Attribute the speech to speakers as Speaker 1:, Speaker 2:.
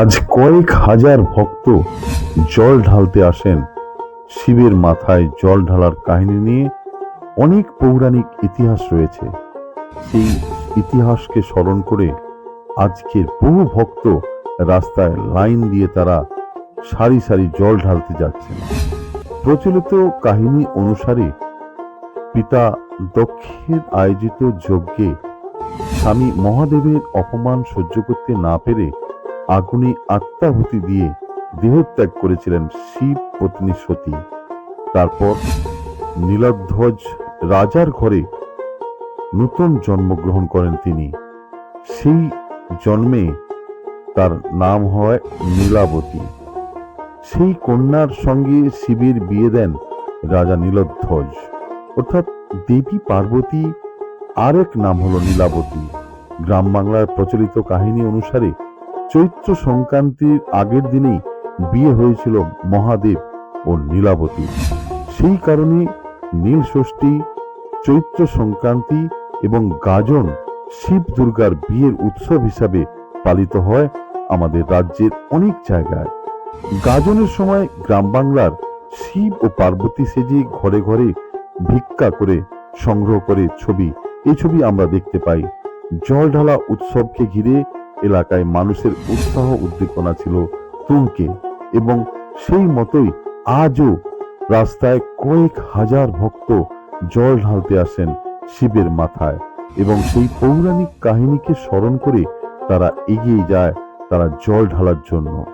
Speaker 1: আজ কয়েক হাজার ভক্ত জল ঢালতে আসেন। শিবের মাথায় জল ঢালার কাহিনী নিয়ে অনেক পৌরাণিক ইতিহাস রয়েছে। সেই ইতিহাসকে স্মরণ করে আজকের বহু ভক্ত রাস্তায় লাইন দিয়ে তারা সারি সারি জল ঢালতে যাচ্ছেন। প্রচলিত কাহিনী অনুসারে পিতা দক্ষের আয়োজিত যজ্ঞে স্বামী মহাদেবের অপমান সহ্য করতে না পেরে আগুনে আত্মাহুতি দিয়ে দেহত্যাগ করেছিলেন শিব পত্নী সতী। তারপর নীলধ্বজ রাজার ঘরে নূতন জন্মগ্রহণ করেন তিনি। সেই জন্মে তার নাম হয় নীলাবতী। সেই কন্যার সঙ্গে শিবের বিয়ে দেন রাজা নীলধ্বজ অর্থাৎ দেবী পার্বতী আরেক নাম হলো নীলাবতী। গ্রাম বাংলার প্রচলিত কাহিনী অনুসারে চৈত্র সংক্রান্তির আগের দিনেই বিয়ে হয়েছিল মহাদেব ও নীলাবতী। সেই কারণে নীল ষষ্ঠী, চৈত্র সংক্রান্তি এবং গাজন শিব দুর্গার বিয়ের উৎসব হিসাবে পালিত হয় আমাদের রাজ্যের অনেক জায়গায়। গাজনের সময় গ্রাম বাংলার শিব ও পার্বতী সেজে ঘরে ঘরে ভিক্ষা করে সংগ্রহ করে ছবি। এই ছবি আমরা দেখতে পাই। জল ঢালা উৎসবকে ঘিরে এলাকায় মানুষের উৎসাহ উদ্দীপনা ছিল তুঙ্কে এবং সেই মতোই আজও রাস্তায় কয়েক হাজার ভক্ত জল ঢালতে আসেন শিবের মাথায় এবং সেই পৌরাণিক কাহিনীকে স্মরণ করে তারা এগিয়ে যায় তারা জল ঢালার জন্য।